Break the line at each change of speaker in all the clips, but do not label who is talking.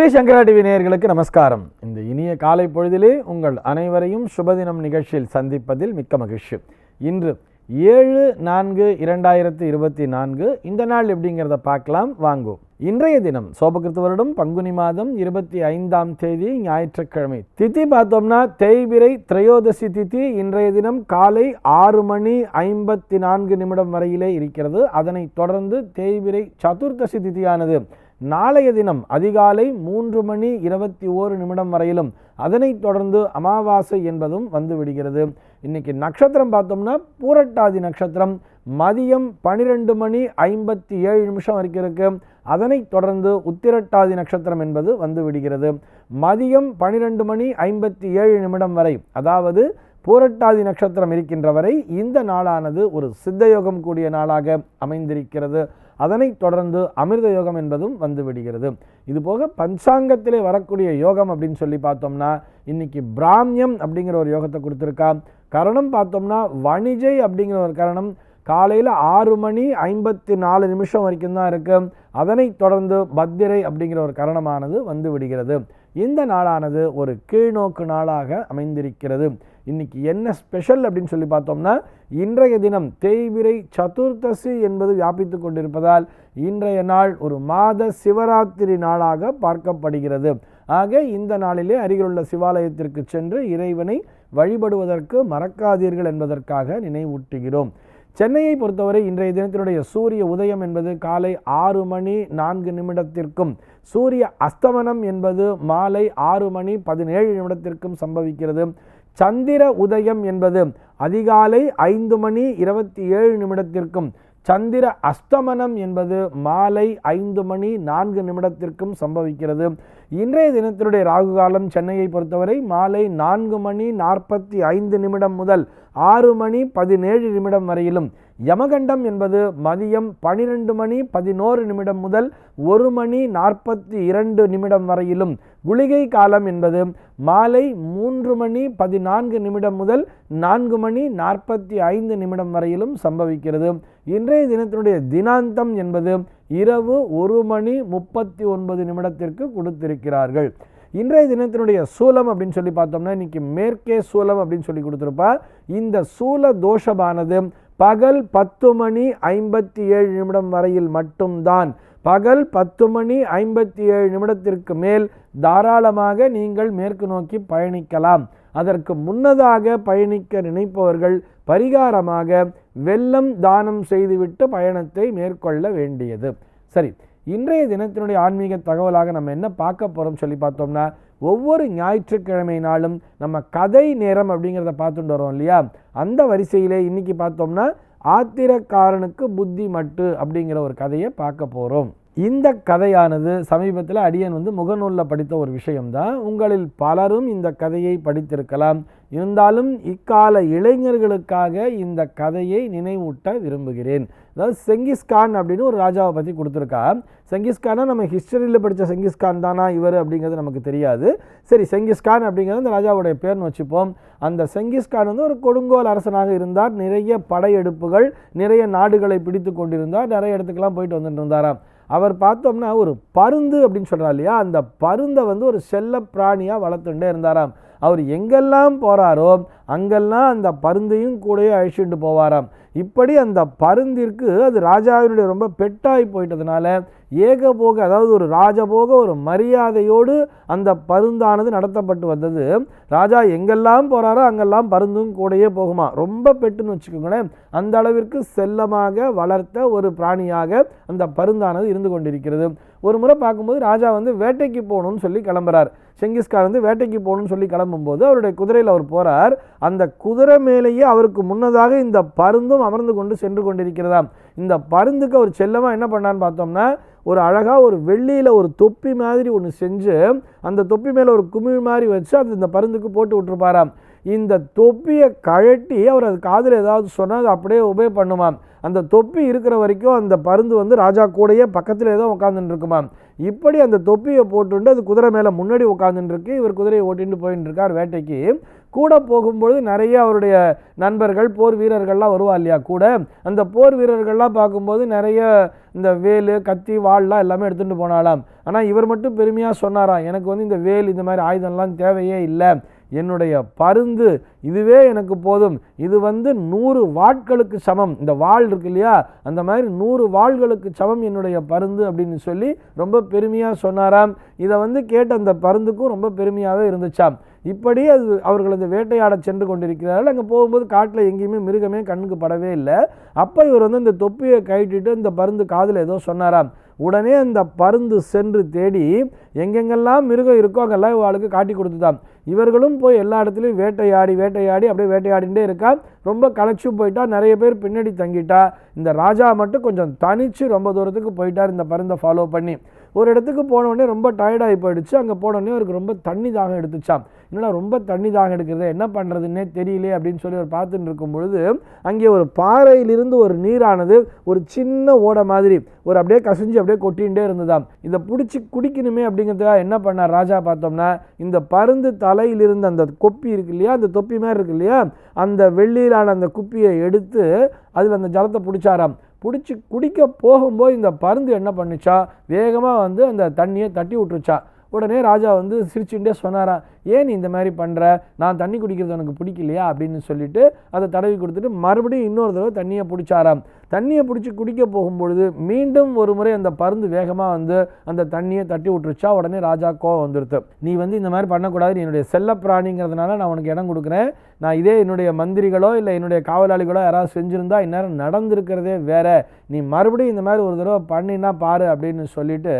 ஸ்ரீ சங்கரா TV நேயர்களுக்கு நமஸ்காரம். இந்த இனிய காலை பொழுதிலே உங்கள் அனைவரையும் சுபதினம் நிகழ்ச்சியில் சந்திப்பதில் மிக்க மகிழ்ச்சி. இன்று ஏழு நான்கு இரண்டாயிரத்து இருபத்தி நான்கு. இந்த நாள் எப்படிங்கிறத பார்க்கலாம். வாங்குவோம் இன்றைய தினம் சோபகிருத்து வருடம் பங்குனி மாதம் இருபத்தி ஐந்தாம் தேதி ஞாயிற்றுக்கிழமை. திதி பார்த்தோம்னா தேய்பிரை திரையோதசி திதி. இன்றைய தினம் காலை ஆறு மணி ஐம்பத்தி நான்கு நிமிடம் வரையிலே இருக்கிறது. அதனைத் தொடர்ந்து தேய்பிரை சதுர்தசி திதியானது. நாளைய தினம் அதிகாலை மூன்று மணி இருபத்தி ஓரு நிமிடம் வரையிலும் அதனைத் தொடர்ந்து அமாவாசை என்பதும் வந்து விடுகிறது இன்னைக்கு நட்சத்திரம் பார்த்தோம்னா பூரட்டாதி நட்சத்திரம். மதியம் பனிரெண்டு மணி ஐம்பத்தி ஏழு நிமிஷம் வரைக்கும் இருக்கு. அதனைத் தொடர்ந்து உத்திரட்டாதி நட்சத்திரம் என்பது வந்து விடுகிறது மதியம் பனிரெண்டு மணி ஐம்பத்தி ஏழு நிமிடம் வரை அதாவது பூரட்டாதி நட்சத்திரம் இருக்கின்ற வரை இந்த நாளானது ஒரு சித்தயோகம் கூடிய நாளாக அமைந்திருக்கிறது. அதனைத் தொடர்ந்து அமிர்த யோகம் என்பதும் வந்து விடுகிறது. பஞ்சாங்கத்திலே வரக்கூடிய யோகம் அப்படின்னு சொல்லி பார்த்தோம்னா இன்னைக்கு பிராமியம் அப்படிங்கிற ஒரு யோகத்தை கொடுத்துருக்கா. கரணம் பார்த்தோம்னா வணிஜை அப்படிங்கிற ஒரு கரணம். காலையில் ஆறு மணி ஐம்பத்தி நாலு நிமிஷம் வரைக்கும் தான் இருக்குது அதனைத் தொடர்ந்து பத்திரை அப்படிங்கிற ஒரு கரணமானது வந்து விடுகிறது. இந்த நாளானது ஒரு கீழ்நோக்கு நாளாக அமைந்திருக்கிறது. இன்னைக்கு என்ன ஸ்பெஷல் அப்படின்னு சொல்லி பார்த்தோம்னா இன்றைய தினம் தேய்பிரை சதுர்தசி என்பது வியாபித்து கொண்டிருப்பதால் இன்றைய நாள் ஒரு மாத சிவராத்திரி நாளாக பார்க்கப்படுகிறது. ஆக இந்த நாளிலே அருகிலுள்ள சிவாலயத்திற்கு சென்று இறைவனை வழிபடுவதற்கு மறக்காதீர்கள் என்பதற்காக நினைவூட்டுகிறோம். சென்னையை பொறுத்தவரை இன்றைய தினத்தினுடைய சூரிய உதயம் என்பது காலை ஆறு மணி நான்கு நிமிடத்திற்கும் சூரிய அஸ்தமனம் என்பது மாலை ஆறு மணி பதினேழு நிமிடத்திற்கும் சம்பவிக்கிறது. சந்திர உதயம் என்பது அதிகாலை ஐந்து மணி இருபத்தி ஏழு நிமிடத்திற்கும் சந்திர அஸ்தமனம் என்பது மாலை ஐந்து மணி நான்கு நிமிடத்திற்கும் சம்பவிக்கிறது. இன்றைய தினத்தினுடைய ராகு காலம் சென்னையை பொறுத்தவரை மாலை நான்கு மணி நாற்பத்தி ஐந்து நிமிடம் முதல் ஆறு மணி பதினேழு நிமிடம் வரையிலும் யமகண்டம் என்பது மதியம் பனிரெண்டு மணி பதினோரு நிமிடம் முதல் ஒரு மணி நாற்பத்தி இரண்டு நிமிடம் வரையிலும். குளிகை காலம் என்பது மாலை மூன்று மணி பதினான்கு நிமிடம் முதல் நான்கு மணி நாற்பத்தி ஐந்து நிமிடம் வரையிலும் சம்பவிக்கிறது. இன்றைய தினத்தினுடைய தினாந்தம் என்பது இரவு ஒரு மணி முப்பத்தி ஒன்பது நிமிடத்திற்கு கொடுத்திருக்கிறார்கள். இன்றைய தினத்தினுடைய சூலம் அப்படின்னு சொல்லி பார்த்தோம்னா இன்னைக்கு மேற்கே சூலம் அப்படின்னு சொல்லி கொடுத்துருப்பா. இந்த சூல தோஷமானது பகல் பத்து மணி ஐம்பத்தி ஏழு நிமிடம் வரையில் மட்டும்தான். பகல் பத்து மணி ஐம்பத்தி ஏழு நிமிடத்திற்கு மேல் தாராளமாக நீங்கள் மேற்கு நோக்கி பயணிக்கலாம். அதற்கு முன்னதாக பயணிக்க நினைப்பவர்கள் பரிகாரமாக வெள்ளம் தானம் செய்துவிட்டு பயணத்தை மேற்கொள்ள வேண்டியது. சரி இன்றைய தினத்தினுடைய ஆன்மீக தகவலாக நம்ம என்ன பார்க்க போகிறோம் சொல்லி பார்த்தோம்னா ஒவ்வொரு ஞாயிற்றுக்கிழமை நாளும் நம்ம கதை நேரம் அப்படிங்கிறத பார்த்துட்டு வரோம் இல்லையா? அந்த வரிசையிலே இன்னைக்கு பார்த்தோம்னா ஆத்திரக்காரனுக்கு புத்தி மட்டு அப்படிங்கிற ஒரு கதையை பார்க்க போகிறோம் இந்த கதையானது சமீபத்தில் அடியன் வந்து முகநூலில் படித்த ஒரு விஷயம்தான். உங்களில் பலரும் இந்த கதையை படித்திருக்கலாம். இருந்தாலும் இக்கால இளைஞர்களுக்காக இந்த கதையை நினைவூட்ட விரும்புகிறேன். அதாவது செங்கிஸ்கான் அப்படின்னு ஒரு ராஜாவை பற்றி கொடுத்துருக்கா. செங்கிஸ்கானா நம்ம ஹிஸ்டரியில் படித்த செங்கிஸ்கான் தானா இவர் அப்படிங்கிறது நமக்கு தெரியாது. சரி செங்கிஸ்கான் அப்படிங்கிறது அந்த ராஜாவுடைய பேர்னு வச்சுப்போம். அந்த செங்கிஸ்கான் வந்து ஒரு கொடுங்கோல் அரசனாக இருந்தார். நிறைய படையெடுப்புகள் நிறைய நாடுகளை பிடித்து கொண்டிருந்தார். நிறைய இடத்துக்கெல்லாம் போயிட்டு வந்துட்டு இருந்தாராம். அவர் பார்த்தோம்னா ஒரு பருந்து அப்படின்னு சொல்கிறா இல்லையா? அந்த பருந்தை வந்து ஒரு செல்ல பிராணியாக வளர்த்துட்டே இருந்தாராம். அவர் எங்கெல்லாம் போகிறாரோ அங்கெல்லாம் அந்த பருந்தையும் கூடயே அழிச்சுட்டு போவாராம். இப்படி அந்த பருந்திற்கு அது ராஜாவினுடைய ரொம்ப பெட்டாகி போயிட்டதுனால ஏகபோக அதாவது ஒரு ராஜபோக ஒரு மரியாதையோடு அந்த பருந்தானது நடத்தப்பட்டு வந்தது. ராஜா எங்கெல்லாம் போகிறாரோ அங்கெல்லாம் பருந்தும் கூடயே போகுமா? ரொம்ப பெட்டுன்னு வச்சுக்கோங்களேன். அந்த அளவிற்கு செல்லமாக வளர்த்த ஒரு பிராணியாக அந்த பருந்தானது இருந்து கொண்டிருக்கிறது. ஒரு முறை பார்க்கும்போது ராஜா வந்து வேட்டைக்கு போகணும்னு சொல்லி கிளம்புறார். செங்கிஸ்கான் வந்து வேட்டைக்கு போகணும்னு சொல்லி கிளம்பும்போது அவருடைய குதிரையில் அவர் போகிறார் அந்த குதிரை மேலேயே அவருக்கு முன்னதாக இந்த பருந்தும் அமர்ந்து கொண்டு சென்று கொண்டிருக்கிறதாம். இந்த பருந்துக்கு அவர் செல்லமாக என்ன பண்ணான்னு பார்த்தோம்னா ஒரு அழகாக ஒரு வெள்ளியில் ஒரு தொப்பி மாதிரி ஒன்று செஞ்சு அந்த தொப்பி மேலே ஒரு குமிழ் மாதிரி வச்சு அது இந்த பருந்துக்கு போட்டு விட்டுருப்பாராம். இந்த தொப்பியை கழட்டி அவர் அது காதில் ஏதாவது சொன்னால் அது அப்படியே உபய பண்ணுமாம். அந்த தொப்பி இருக்கிற வரைக்கும் அந்த பருந்து வந்து ராஜா கூடையே பக்கத்தில் ஏதோ உட்காந்துட்டு இருக்குமாம். இப்படி அந்த தொப்பியை போட்டுண்டு அது குதிரை மேலே முன்னாடி உட்காந்துட்டு இருக்கு. இவர் குதிரையை ஓட்டிட்டு போயின்னு இருக்கார் வேட்டைக்கு. கூட போகும்பொழுது நிறைய அவருடைய நண்பர்கள் போர் வீரர்கள்லாம் வருவா இல்லையா கூட? அந்த போர் வீரர்கள்லாம் பார்க்கும்போது நிறைய இந்த வேலு கத்தி வாள்லாம் எல்லாமே எடுத்துகிட்டு போனாலாம் ஆனால் இவர் மட்டும் பெருமையாக சொன்னாராம் எனக்கு வந்து இந்த வேல் இந்த மாதிரி ஆயுதம்லாம் தேவையே இல்லை. என்னுடைய பருந்து இதுவே எனக்கு போதும். இது வந்து நூறு வாட்களுக்கு சமம். இந்த வாள் இருக்கு இல்லையா? அந்த மாதிரி நூறு வாள்களுக்கு சமம் என்னுடைய பருந்து அப்படின்னு சொல்லி ரொம்ப பெருமையாக சொன்னாராம். இதை வந்து கேட்ட அந்த பருந்துக்கும் ரொம்ப பெருமையாகவே இருந்துச்சாம். இப்படி அது அவர்கள் அந்த வேட்டையாட சென்று கொண்டிருக்கிறார்கள். அங்கே போகும்போது காட்டில் எங்கேயுமே மிருகமே கண்ணுக்கு படவே இல்லை. அப்போ இவர் வந்து இந்த தொப்பியை கழட்டிட்டு இந்த பருந்து காதில் ஏதோ சொன்னாராம். உடனே அந்த பருந்து சென்று தேடி எங்கெங்கெல்லாம் மிருகம் இருக்கோ அங்கெல்லாம் இவளுக்கு காட்டி கொடுத்துதான். இவர்களும் போய் எல்லா இடத்துலையும் வேட்டையாடி வேட்டையாடி அப்படியே வேட்டையாடிட்டே இருக்கா. ரொம்ப களைச்சு போயிட்டா நிறைய பேர் பின்னாடி தங்கிட்டா. இந்த ராஜா மட்டும் கொஞ்சம் தனித்து ரொம்ப தூரத்துக்கு போயிட்டார். இந்த பருந்தை ஃபாலோ பண்ணி. ஒரு இடத்துக்கு போன உடனே ரொம்ப டயர்டாகி போயிடுச்சு. அங்கே போனோடனே அவருக்கு ரொம்ப தண்ணி தாகம் எடுத்துச்சாம். என்னடா ரொம்ப தண்ணி தாகம் எடுக்கிறது? என்ன பண்ணுறதுன்னே தெரியலையே அப்படின்னு சொல்லி அவர் பார்த்துட்டு இருக்கும் பொழுது அங்கே ஒரு பாறையிலிருந்து ஒரு நீரானது ஒரு சின்ன ஓடை மாதிரி ஒரு அப்படியே கசிஞ்சு அப்படியே கொட்டிகிட்டே இருந்ததாம். இதை பிடிச்சி குடிக்கணுமே அப்படிங்கிறதுக்காக என்ன பண்ணார் ராஜா பார்த்தோம்னா இந்த பருந்து தலையிலிருந்து அந்த கொப்பி இருக்கு இல்லையா அந்த தொப்பி மாதிரி இருக்கு இல்லையா அந்த வெள்ளியிலான அந்த குப்பியை எடுத்து அதில் அந்த ஜலத்தை பிடிச்சாராம். பிடிச்சி குடிக்க போகும்போது இந்த பருந்து என்ன பண்ணுச்சா? வேகமாக வந்து அந்த தண்ணியை தட்டி விட்டுருச்சா. உடனே ராஜா வந்து சிரிச்சுட்டே சொன்னாராம் ஏன் நீ இந்த மாதிரி பண்ணுற நான் தண்ணி குடிக்கிறது உனக்கு பிடிக்கலையா? அப்படின்னு சொல்லிட்டு அதை தடவி கொடுத்துட்டு மறுபடியும் இன்னொரு தடவை தண்ணியை பிடிச்சாராம். தண்ணியை பிடிச்சி குடிக்க போகும்பொழுது மீண்டும் ஒரு முறை அந்த பருந்து வேகமாக வந்து அந்த தண்ணியை தட்டி விட்டுருச்சா? உடனே ராஜா கோவம் வந்துடுது நீ வந்து இந்த மாதிரி பண்ணக்கூடாது. நீ என்னுடைய செல்ல பிராணிங்கிறதுனால நான் உனக்கு இடம் கொடுக்குறேன். நான் இதே என்னுடைய மந்திரிகளோ இல்லை என்னுடைய காவலாளிகளோ யாராவது செஞ்சுருந்தா இந்நேரம் நடந்திருக்கிறதே வேற. நீ மறுபடியும் இந்த மாதிரி ஒரு தடவை பண்ணினா பாரு அப்படின்னு சொல்லிட்டு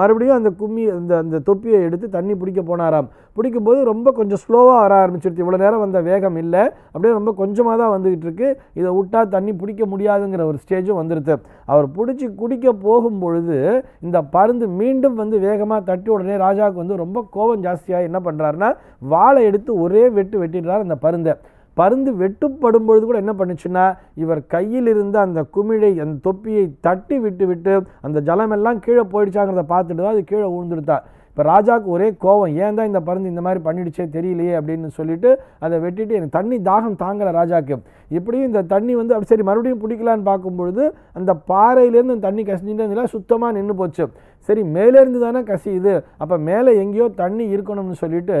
மறுபடியும் அந்த கும்மி அந்த அந்த தொப்பியை எடுத்து தண்ணி பிடிக்க போனாராம். பிடிக்கும்போது ரொம்ப கொஞ்சம் ஸ்லோவாக வர ஆரம்பிச்சிருச்சு. இவ்வளோ நேரம் வந்த வேகம் இல்லை. அப்படியே ரொம்ப கொஞ்சமாக தான் வந்துக்கிட்டு இருக்கு. இதை விட்டா தண்ணி பிடிக்க முடியாதுங்கிற ஒரு ஸ்டேஜும் வந்துடுது அவர் பிடிச்சி குடிக்க போகும் பொழுது இந்த பருந்து மீண்டும் வந்து வேகமாக தட்டி உடனே ராஜாவுக்கு வந்து ரொம்ப கோபம் ஜாஸ்தியாக என்ன பண்ணுறாருன்னா வாழை எடுத்து ஒரே வெட்டு வெட்டிடுறார் அந்த பருந்து பருந்து வெட்டுப்படும் பொழுது கூட என்ன பண்ணுச்சுன்னா இவர் கையில் இருந்த அந்த குமிழை அந்த தொப்பியை தட்டி விட்டு விட்டு அந்த ஜலமெல்லாம் கீழே போயிடுச்சாங்கிறத பார்த்துட்டு தான் அது கீழே விழுந்துடுத்தா. இப்போ ராஜாவுக்கு ஒரே கோவம் ஏன் தான் இந்த பருந்து இந்த மாதிரி பண்ணிடுச்சே தெரியலையே அப்படின்னு சொல்லிட்டு அதை வெட்டிட்டு எனக்கு தண்ணி தாகம் தாங்கலை ராஜாக்கு. இப்படியும் இந்த தண்ணி வந்து அப்படி சரி மறுபடியும் பிடிக்கலான்னு பார்க்கும்பொழுது அந்த பாறையிலேருந்து அந்த தண்ணி கசிஞ்சுட்டு இருந்ததுல சுத்தமாக நின்று போச்சு. சரி மேலேருந்து தானே கசியுது. அப்போ மேலே எங்கேயோ தண்ணி இருக்கணும்னு சொல்லிட்டு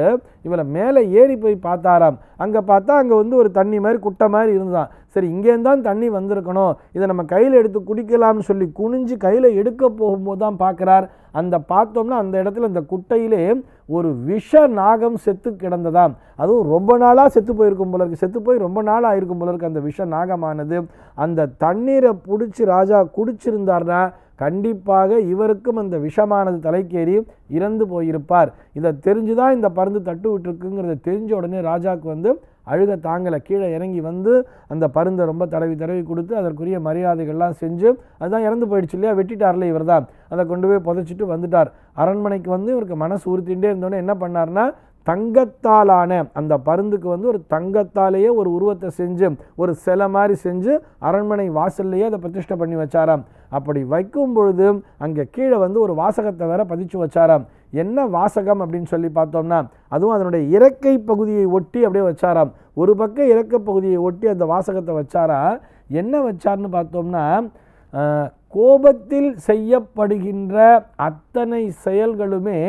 இவளை மேலே ஏறி போய் பார்த்தாராம். அங்கே பார்த்தா அங்கே வந்து ஒரு தண்ணி மாதிரி குட்டை மாதிரி இருந்தான் சரி இங்கேருந்து தான் தண்ணி வந்திருக்கணும். இதை நம்ம கையில் எடுத்து குடிக்கலாம்னு சொல்லி குனிஞ்சு கையில் எடுக்க போகும்போது தான் பார்க்குறார். அந்த பார்த்தோம்னா அந்த இடத்துல இந்த குட்டையிலே ஒரு விஷ நாகம் செத்து கிடந்ததாம். அதுவும் ரொம்ப நாளாக செத்து போயிருக்கும் போல இருக்குது செத்து போய் ரொம்ப நாள் ஆயிருக்கும் போல இருக்குது அந்த விஷ நாகமானது. அந்த தண்ணீரை பிடிச்சி ராஜா குடிச்சிருந்தார்னா கண்டிப்பாக இவருக்கும் அந்த விஷமானது தலைக்கேறி இறந்து போயிருப்பார். இதை தெரிஞ்சு தான் இந்த பருந்து தட்டு விட்டுருக்குங்கிறத தெரிஞ்ச உடனே ராஜாவுக்கு வந்து அழுக தாங்கலை. கீழே இறங்கி வந்து அந்த பருந்தை ரொம்ப தடவி தடவி கொடுத்து அதற்குரிய மரியாதைகள்லாம் செஞ்சு அதுதான் இறந்து போயிடுச்சு இல்லையா? வெட்டிட்டார்ல இவர் தான் அதை கொண்டு போய் புதைச்சிட்டு வந்துட்டார். அரண்மனைக்கு வந்து இவருக்கு மனசு உறுத்திகிட்டே இருந்தோடனே என்ன பண்ணார்னா தங்கத்தாலான அந்த பருந்துக்கு வந்து ஒரு தங்கத்தாலேயே ஒரு உருவத்தை செஞ்சு ஒரு சிலை மாதிரி செஞ்சு அரண்மனை வாசல்லையே அதை பிரதிஷ்டை பண்ணி வச்சாராம். அப்படி வைக்கும் பொழுது அங்கே கீழே வந்து ஒரு வாசகத்தை வேற பதிச்சு வச்சாராம். என்ன வாசகம் அப்படின்னு சொல்லி பார்த்தோம்னா அதுவும் அதனுடைய இறக்கை பகுதியை ஒட்டி அப்படியே வச்சாராம். ஒரு பக்கம் இறக்க பகுதியை ஒட்டி அந்த வாசகத்தை வச்சாரா? என்ன வச்சார்னு பார்த்தோம்னா கோபத்தில் செய்யப்படுகின்ற அத்தனை செயல்களுமே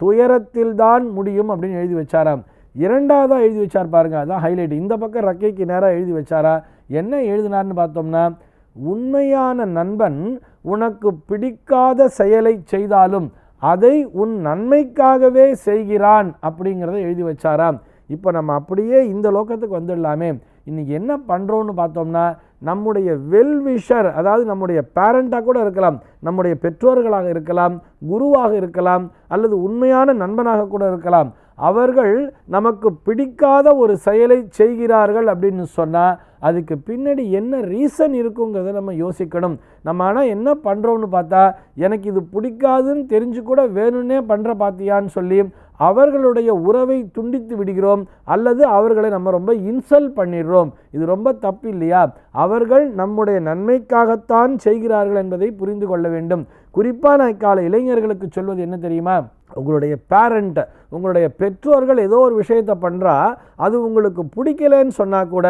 துயரத்தில்தான் முடியும் அப்படின்னு எழுதி வச்சாராம். இரண்டாவதாக எழுதி வச்சார் பாருங்க அதான் ஹைலைட் இந்த பக்கம் ரக்கைக்கு நேராக எழுதி வச்சாரா? என்ன எழுதினார்னு பார்த்தோம்னா உண்மையான நண்பன் உனக்கு பிடிக்காத செயலை செய்தாலும் அதை உன் நன்மைக்காகவே செய்கிறான் அப்படிங்கிறத எழுதி வச்சாராம். இப்போ நம்ம அப்படியே இந்த லோக்கத்துக்கு வந்துடலாமே. இன்றைக்கி என்ன பண்ணுறோன்னு பார்த்தோம்னா நம்முடைய வெல்விஷர் அதாவது நம்முடைய பேரண்ட்டாக கூட இருக்கலாம் நம்முடைய பெற்றோர்களாக இருக்கலாம் குருவாக இருக்கலாம் அல்லது உண்மையான நண்பனாக கூட இருக்கலாம். அவர்கள் நமக்கு பிடிக்காத ஒரு செயலை செய்கிறார்கள் அப்படின்னு சொன்னால் அதுக்கு பின்னாடி என்ன ரீசன் இருக்குங்கிறத நம்ம யோசிக்கணும். நம்ம ஆனால் என்ன பண்ணுறோம்னு பார்த்தா எனக்கு இது பிடிக்காதுன்னு தெரிஞ்சு கூட வேணும்னே பண்ணுற பார்த்தியான்னு சொல்லி அவர்களுடைய உறவை துண்டித்து விடுகிறோம். அல்லது அவர்களை நம்ம ரொம்ப இன்சல்ட் பண்ணிடுறோம். இது ரொம்ப தப்பு இல்லையா? அவர்கள் நம்முடைய நன்மைக்காகத்தான் செய்கிறார்கள் என்பதை புரிந்து கொள்ள வேண்டும். குறிப்பாக நான் இக்கால இளைஞர்களுக்கு சொல்வது என்ன தெரியுமா? உங்களுடைய பேரண்ட்டை உங்களுடைய பெற்றோர்கள் ஏதோ ஒரு விஷயத்தை பண்ணுறா அது உங்களுக்கு பிடிக்கலன்னு சொன்னால் கூட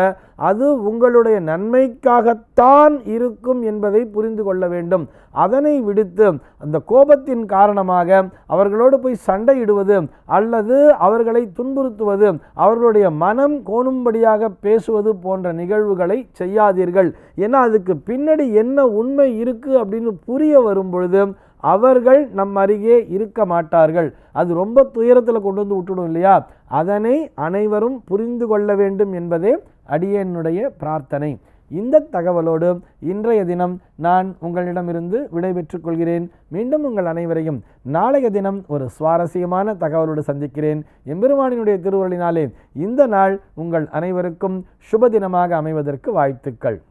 அது உங்களுடைய நன்மைக்காகத்தான் இருக்கும் என்பதை புரிந்து கொள்ள வேண்டும். அதனை விடுத்து அந்த கோபத்தின் காரணமாக அவர்களோடு போய் சண்டையிடுவது அல்லது அவர்களை துன்புறுத்துவது அவர்களுடைய மனம் கோணும்படியாக பேசுவது போன்ற நிகழ்வுகளை செய்யாதீர்கள். ஏன்னா அதுக்கு பின்னாடி என்ன உண்மை இருக்குது அப்படின்னு புரிய வரும் பொழுது அவர்கள் நம் அருகே இருக்க மாட்டார்கள். அது ரொம்ப துயரத்தில் கொண்டு வந்து விட்டுடும் இல்லையா? அதனை அனைவரும் புரிந்து கொள்ள வேண்டும் என்பதே அடியனுடைய பிரார்த்தனை. இந்த தகவலோடு இன்றைய தினம் நான் உங்களிடமிருந்து விடைபெற்றுக் கொள்கிறேன். மீண்டும் உங்கள் அனைவரையும் நாளைய தினம் ஒரு சுவாரஸ்யமான தகவலோடு சந்திக்கிறேன். எம்பெருமானினுடைய திருவருளினாலே இந்த நாள் உங்கள் அனைவருக்கும் சுப தினமாக அமைவதற்கு வாழ்த்துக்கள்.